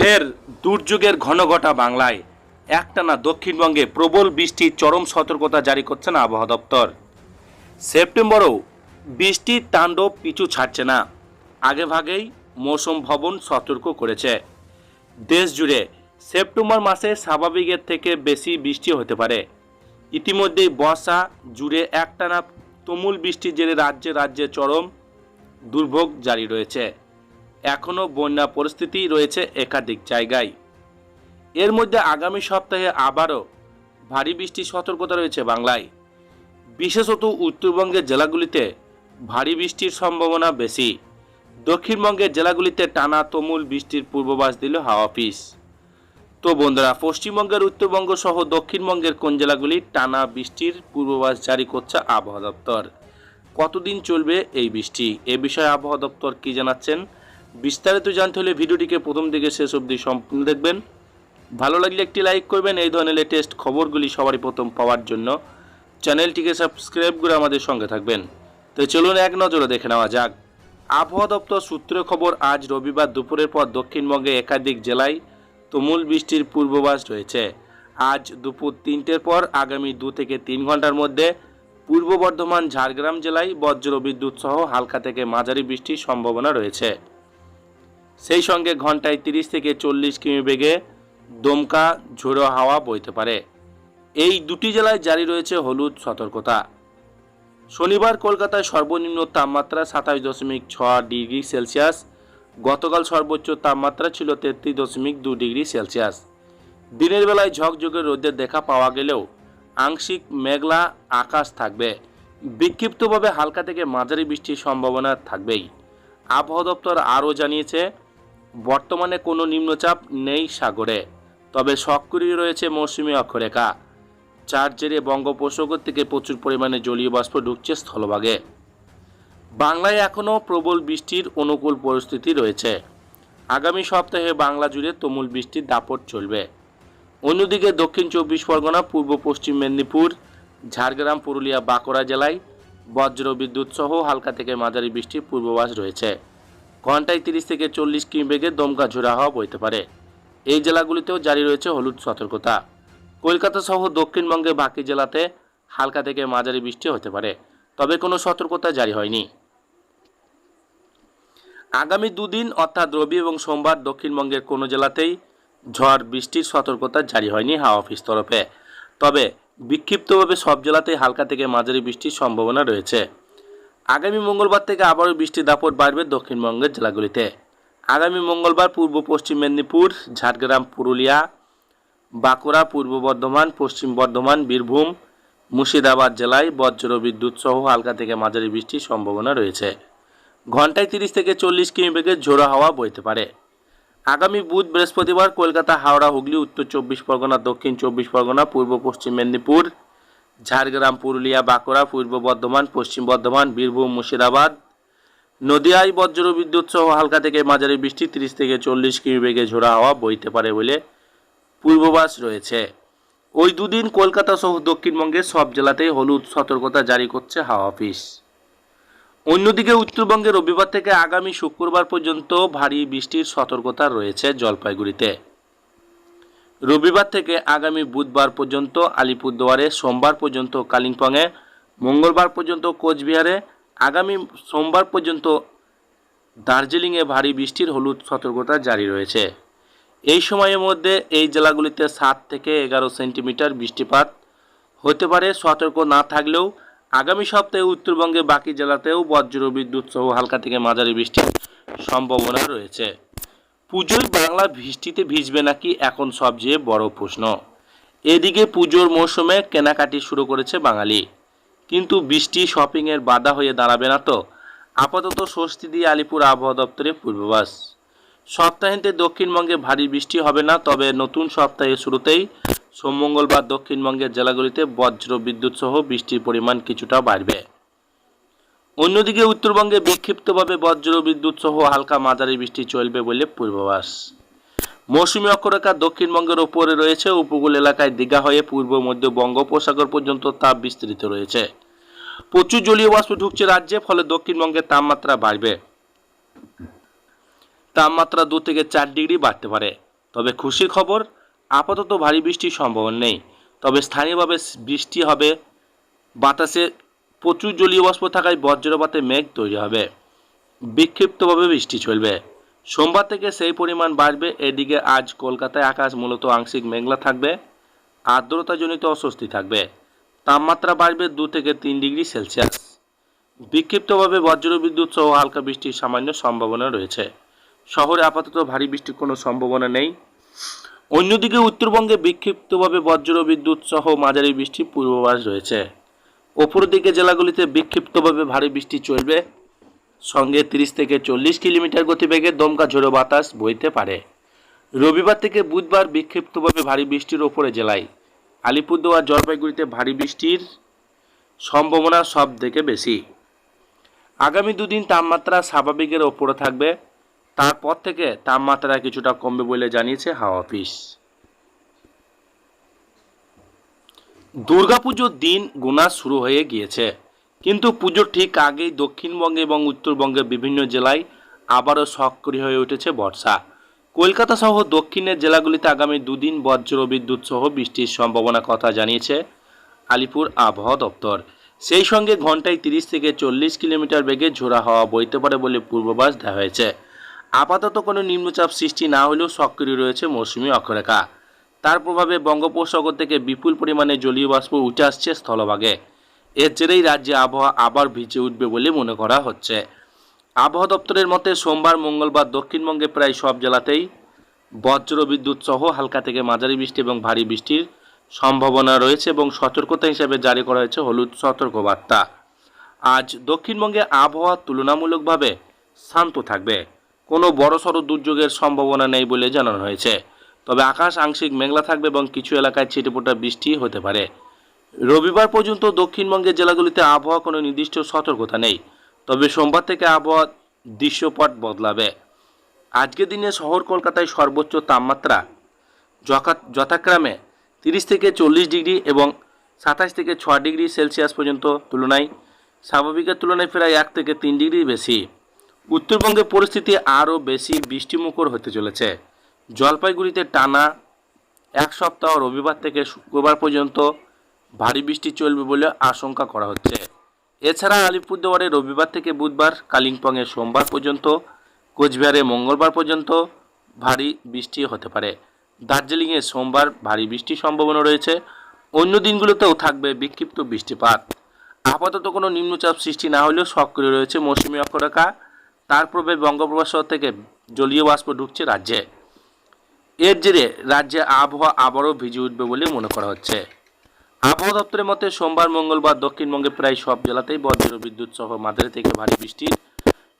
ফের দুর্যোগের ঘনঘটা বাংলায়। একটানা দক্ষিণবঙ্গে প্রবল বৃষ্টির চরম সতর্কতা জারি করছেন আবহাওয়া দপ্তর। সেপ্টেম্বরেও বৃষ্টির তাণ্ডব পিছু ছাড়ছে না। আগেভাগেই মৌসুম ভবন সতর্ক করেছে। দেশ জুড়ে সেপ্টেম্বর মাসে স্বাভাবিকের থেকে বেশি বৃষ্টি হতে পারে। ইতিমধ্যেই বর্ষা জুড়ে একটানা তুমুল বৃষ্টির জেরে রাজ্যে রাজ্যে চরম দুর্ভোগ জারি রয়েছে। এখনও বন্যা পরিস্থিতি রয়েছে একাধিক জায়গায়। এর মধ্যে আগামী সপ্তাহে আবারও ভারী বৃষ্টির সতর্কতা রয়েছে বাংলায়। বিশেষত উত্তরবঙ্গের জেলাগুলিতে ভারী বৃষ্টির সম্ভাবনা বেশি। দক্ষিণবঙ্গের জেলাগুলিতে টানা তুমুল বৃষ্টির পূর্বাভাস দিল হাওয়া অফিস। তো বন্ধুরা, পশ্চিমবঙ্গের উত্তরবঙ্গ সহ দক্ষিণবঙ্গের কোন জেলাগুলি টানা বৃষ্টির পূর্বাভাস জারি করছে আবহাওয়া দপ্তর? কতদিন চলবে এই বৃষ্টি? এ বিষয়ে আবহাওয়া দপ্তর কি জানাচ্ছেন? বিস্তারিত জানতে হলে ভিডিওটিকে প্রথম দিকে শেষ অবধি সম্পূর্ণ দেখবেন। ভালো লাগলে একটি লাইক করবেন, এই ধরনের লেটেস্ট খবরগুলি সবারই প্রথম পাওয়ার জন্য। চ্যানেলটিকে সাবস্ক্রাইব করে আমাদের সঙ্গে থাকবেন। তো চলুন এক নজরে দেখে নেওয়া যাক। আবহাওয়া দপ্তর সূত্রে খবর, আজ রবিবার দুপুরের পর দক্ষিণবঙ্গে একাধিক জেলায় তুমুল বৃষ্টির পূর্বাভাস রয়েছে। আজ দুপুর তিনটের পর আগামী দু থেকে তিন ঘণ্টার মধ্যে পূর্ব বর্ধমান, ঝাড়গ্রাম জেলায় বজ্র বিদ্যুৎ সহ হালকা থেকে মাঝারি বৃষ্টির সম্ভাবনা রয়েছে। সেই সঙ্গে ঘন্টায় তিরিশ থেকে চল্লিশ কিমি বেগে দমকা, ঝোড়ো হাওয়া বইতে পারে। এই দুটি জেলায় জারি রয়েছে হলুদ সতর্কতা। শনিবার কলকাতায় সর্বনিম্ন তাপমাত্রা সাতাশ দশমিক ছ ডিগ্রি সেলসিয়াস। গতকাল সর্বোচ্চ তাপমাত্রা ছিল তেত্রিশ দশমিক দু ডিগ্রি সেলসিয়াস। দিনের বেলায় ঝকঝকে রোদের দেখা পাওয়া গেলেও আংশিক মেঘলা আকাশ থাকবে। বিক্ষিপ্তভাবে হালকা থেকে মাঝারি বৃষ্টির সম্ভাবনা থাকবেই। আবহাওয়া দপ্তর আরও জানিয়েছে বর্তমানে কোনো নিম্নচাপ নেই সাগরে, তবে সক্রিয় রয়েছে মৌসুমী অক্ষরেখা। যার জেরে বঙ্গোপসাগর থেকে প্রচুর পরিমাণে জলীয় বাষ্প ঢুকছে স্থলভাগে। বাংলায় এখনও প্রবল বৃষ্টির অনুকূল পরিস্থিতি রয়েছে। আগামী সপ্তাহে বাংলা জুড়ে তুমুল বৃষ্টির দাপট চলবে। অন্যদিকে দক্ষিণ চব্বিশ পরগনা, পূর্ব পশ্চিম মেদিনীপুর, ঝাড়গ্রাম, পুরুলিয়া, বাঁকুড়া জেলায় বজ্র বিদ্যুৎ সহ হালকা থেকে মাঝারি বৃষ্টির পূর্বাভাস রয়েছে। ঘন্টায় তিরিশ থেকে চল্লিশ কিমি বেগে দমকা ঝোড়া হওয়া বইতে পারে। এই জেলাগুলিতেও জারি রয়েছে হলুদ সতর্কতা। কলকাতা সহ দক্ষিণবঙ্গের বাকি জেলাতে হালকা থেকে মাঝারি বৃষ্টি হতে পারে, তবে কোনো সতর্কতা জারি হয়নি। আগামী দুদিন অর্থাৎ রবি এবং সোমবার দক্ষিণবঙ্গের কোনো জেলাতেই ঝড়, বৃষ্টির সতর্কতা জারি হয়নি হাওয়া অফিস তরফে। তবে বিক্ষিপ্তভাবে সব জেলাতেই হালকা থেকে মাঝারি বৃষ্টির সম্ভাবনা রয়েছে। আগামী মঙ্গলবার থেকে আবারও বৃষ্টির দাপট বাড়বে দক্ষিণবঙ্গের জেলাগুলিতে। আগামী মঙ্গলবার পূর্ব পশ্চিম মেদিনীপুর, ঝাড়গ্রাম, পুরুলিয়া, বাঁকুড়া, পূর্ব বর্ধমান, পশ্চিম বর্ধমান, বীরভূম, মুর্শিদাবাদ জেলায় বজ্র বিদ্যুৎ সহ হালকা থেকে মাঝারি বৃষ্টির সম্ভাবনা রয়েছে। ঘন্টায় তিরিশ থেকে চল্লিশ কিমি বেগে ঝোড়ো হাওয়া বইতে পারে। আগামী বুধ বৃহস্পতিবার কলকাতা, হাওড়া, হুগলি, উত্তর চব্বিশ পরগনা, দক্ষিণ চব্বিশ পরগনা, পূর্ব পশ্চিম মেদিনীপুর ঝাড়গ্রাম, পুরুলিয়া, বাঁকুড়া, পূর্ব বর্ধমান, পশ্চিম বর্ধমান, বীরভূম, মুর্শিদাবাদ। নদিয়ায় বজ্র বিদ্যুৎ সহ হালকা থেকে মাঝারি বৃষ্টি তিরিশ থেকে চল্লিশ কিমি বেগে ঝোড়া হাওয়া বইতে পারে বলে পূর্বাভাস রয়েছে। ওই দুদিন কলকাতা সহ দক্ষিণবঙ্গের সব জেলাতেই হলুদ সতর্কতা জারি করছে হাওয়া অফিস। অন্যদিকে উত্তরবঙ্গে রবিবার থেকে আগামী শুক্রবার পর্যন্ত ভারী বৃষ্টির সতর্কতা রয়েছে জলপাইগুড়িতে। রবিবার থেকে আগামী বুধবার পর্যন্ত আলিপুরদুয়ারে, সোমবার পর্যন্ত কালিম্পংয়ে, মঙ্গলবার পর্যন্ত কোচবিহারে, আগামী সোমবার পর্যন্ত দার্জিলিংয়ে ভারী বৃষ্টির হলুদ সতর্কতা জারি রয়েছে। এই সময়ের মধ্যে এই জেলাগুলিতে সাত থেকে এগারো সেন্টিমিটার বৃষ্টিপাত হতে পারে। সতর্ক না থাকলেও আগামী সপ্তাহে উত্তরবঙ্গে বাকি জেলাতেও বজ্র, বিদ্যুৎ সহ হালকা থেকে মাঝারি বৃষ্টির সম্ভাবনা রয়েছে। পুজোয় বাংলা বৃষ্টিতে ভিজবে নাকি এখন সবচেয়ে বড় প্রশ্ন। এদিকে পুজোর মৌসুমে কেনাকাটি শুরু করেছে বাঙালি। কিন্তু বৃষ্টি, শপিংয়ের বাধা হয়ে দাঁড়াবে না তো। আপাতত স্বস্তি দিয়ে আলিপুর আবহাওয়া দপ্তরের পূর্বাভাস। সপ্তাহান্তে দক্ষিণবঙ্গে ভারী বৃষ্টি হবে না, তবে নতুন সপ্তাহের শুরুতেই সোম, মঙ্গলবার দক্ষিণবঙ্গের জেলাগুলিতে বজ্র বিদ্যুৎ সহ বৃষ্টির পরিমাণ কিছুটা বাড়বে। অন্যদিকে উত্তরবঙ্গে বিক্ষিপ্তভাবে বজ্র, বিদ্যুৎ সহ হালকা মাঝারি বৃষ্টি চলবে বলে পূর্বাভাস। মৌসুমী অক্ষরেখা দক্ষিণবঙ্গের ওপরে রয়েছে। উপকূল এলাকায় দীঘা হয়ে পূর্ব, মধ্য বঙ্গোপসাগর পর্যন্ত তাপ বিস্তৃত রয়েছে। প্রচুর জলীয় বাষ্প ঢুকছে রাজ্যে, ফলে দক্ষিণবঙ্গের তাপমাত্রা বাড়বে। তাপমাত্রা দু থেকে চার ডিগ্রি বাড়তে পারে। তবে খুশির খবর, আপাতত ভারী বৃষ্টির সম্ভাবনা নেই। তবে স্থানীয়ভাবে বৃষ্টি হবে বাতাসে প্রচুর জলীয় বাষ্প থাকায় বজ্রপাতে মেঘ তৈরি হবে। বিক্ষিপ্তভাবে বৃষ্টি চলবে। সোমবার থেকে সেই পরিমাণ বাড়বে। এদিকে আজ কলকাতায় আকাশ মূলত আংশিক মেঘলা থাকবে। আর্দ্রতাজনিত অস্বস্তি থাকবে। তাপমাত্রা বাড়বে দু থেকে তিন ডিগ্রি সেলসিয়াস। বিক্ষিপ্তভাবে বজ্রবিদ্যুৎ সহ হালকা বৃষ্টির সামান্য সম্ভাবনা রয়েছে। শহরে আপাতত ভারী বৃষ্টির কোনো সম্ভাবনা নেই। অন্যদিকে উত্তরবঙ্গে বিক্ষিপ্তভাবে বজ্র বিদ্যুৎ সহ মাঝারি বৃষ্টির পূর্বাভাস রয়েছে। ওপর দিকে জেলাগুলিতে বিক্ষিপ্তভাবে ভারী বৃষ্টি চলবে। সঙ্গে তিরিশ থেকে চল্লিশ কিলোমিটার গতিবেগে দমকা ঝোড়ো বাতাস বইতে পারে। রবিবার থেকে বুধবার বিক্ষিপ্তভাবে ভারী বৃষ্টির ওপরে জেলায়। আলিপুরদুয়ার, জলপাইগুড়িতে ভারী বৃষ্টির সম্ভাবনা সব থেকে বেশি। আগামী দুদিন তাপমাত্রা স্বাভাবিকের ওপরে থাকবে। তারপর থেকে তাপমাত্রা কিছুটা কমবে বলে জানিয়েছে হাওয়া অফিস। দুর্গাপুজোর দিন গোনা শুরু হয়ে গিয়েছে। কিন্তু পুজোর ঠিক আগেই দক্ষিণবঙ্গে এবং উত্তরবঙ্গের বিভিন্ন জেলায় আবারও সক্রিয় হয়ে উঠেছে বর্ষা। কলকাতা সহ দক্ষিণের জেলাগুলিতে আগামী দুদিন বজ্র বিদ্যুৎ সহ বৃষ্টির সম্ভাবনা কথা জানিয়েছে আলিপুর আবহাওয়া দপ্তর। সেই সঙ্গে ঘন্টায় তিরিশ থেকে চল্লিশ কিলোমিটার বেগে ঝোড়া হওয়া বইতে পারে বলে পূর্বাভাস দেওয়া হয়েছে। আপাতত কোনো নিম্নচাপ সৃষ্টি না হলেও সক্রিয় রয়েছে মৌসুমি অক্ষরেখা। তার প্রভাবে বঙ্গোপসাগর থেকে বিপুল পরিমাণে জলীয় বাষ্প উঠে আসছে স্থলভাগে। এর জেরেই রাজ্যে আবহাওয়া আবার ভিজে উঠবে বলে মনে করা হচ্ছে। আবহাওয়া দপ্তরের মতে, সোমবার, মঙ্গলবার দক্ষিণবঙ্গে প্রায় সব জেলাতেই বজ্র বিদ্যুৎ সহ হালকা থেকে মাঝারি বৃষ্টি এবং ভারী বৃষ্টির সম্ভাবনা রয়েছে এবং সতর্কতা হিসেবে জারি করা হয়েছে হলুদ সতর্কবার্তা। আজ দক্ষিণবঙ্গে আবহাওয়া তুলনামূলকভাবে শান্ত থাকবে। কোনো বড়সড় দুর্যোগের সম্ভাবনা নেই বলে জানানো হয়েছে। তবে আকাশ আংশিক মেঘলা থাকবে এবং কিছু এলাকায় ছিটেফোঁটা বৃষ্টি হতে পারে। রবিবার পর্যন্ত দক্ষিণবঙ্গের জেলাগুলিতে আবহাওয়া কোনো নির্দিষ্ট সতর্কতা নেই, তবে সোমবার থেকে আবহাওয়া দৃশ্যপট বদলাবে। আজকের দিনে শহর কলকাতায় সর্বোচ্চ তাপমাত্রা যথা- যথাক্রমে তিরিশ থেকে চল্লিশ ডিগ্রি এবং সাতাশ থেকে ছ ডিগ্রি সেলসিয়াস পর্যন্ত তুলনায়, স্বাভাবিকের তুলনায় প্রায় এক থেকে তিন ডিগ্রি বেশি। উত্তরবঙ্গের পরিস্থিতি আরও বেশি বৃষ্টিমুখর হতে চলেছে। জলপাইগুড়িতে টানা এক সপ্তাহ রবিবার থেকে শুক্রবার পর্যন্ত ভারী বৃষ্টি চলবে বলে আশঙ্কা করা হচ্ছে। এছাড়া আলিপুরদুয়ারে রবিবার থেকে বুধবার, কালিম্পংয়ে সোমবার পর্যন্ত, কোচবিহারে মঙ্গলবার পর্যন্ত ভারী বৃষ্টি হতে পারে। দার্জিলিংয়ে সোমবার ভারী বৃষ্টির সম্ভাবনা রয়েছে। অন্য দিনগুলোতেও থাকবে বিক্ষিপ্ত বৃষ্টিপাত। আপাতত কোনো নিম্নচাপ সৃষ্টি না হলেও সক্রিয় রয়েছে মৌসুমী অক্ষরেখা। তার প্রভাবে বঙ্গোপসাগর থেকে জলীয় বাষ্প ঢুকছে রাজ্যে। এর জেরে রাজ্যে আবহাওয়া আবারও ভিজে উঠবে বলে মনে করা হচ্ছে। আবহাওয়া দপ্তরের মতে, সোমবার, মঙ্গলবার দক্ষিণবঙ্গে প্রায় সব জেলাতেই বজ্র বিদ্যুৎ সহ মাঝারি থেকে ভারী বৃষ্টির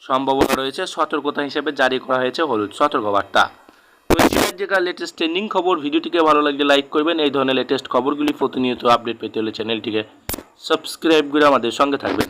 সম্ভাবনা রয়েছে। সতর্কতা হিসেবে জারি করা হয়েছে হলুদ সতর্কবার্তা। ছিল লেটেস্ট ট্রেন্ডিং খবর। ভিডিওটিকে ভালো লাগলে লাইক করবেন। এই ধরনের লেটেস্ট খবরগুলি প্রতিনিয়ত আপডেট পেতে হলে চ্যানেলটিকে সাবস্ক্রাইব করে আমাদের সঙ্গে থাকবেন।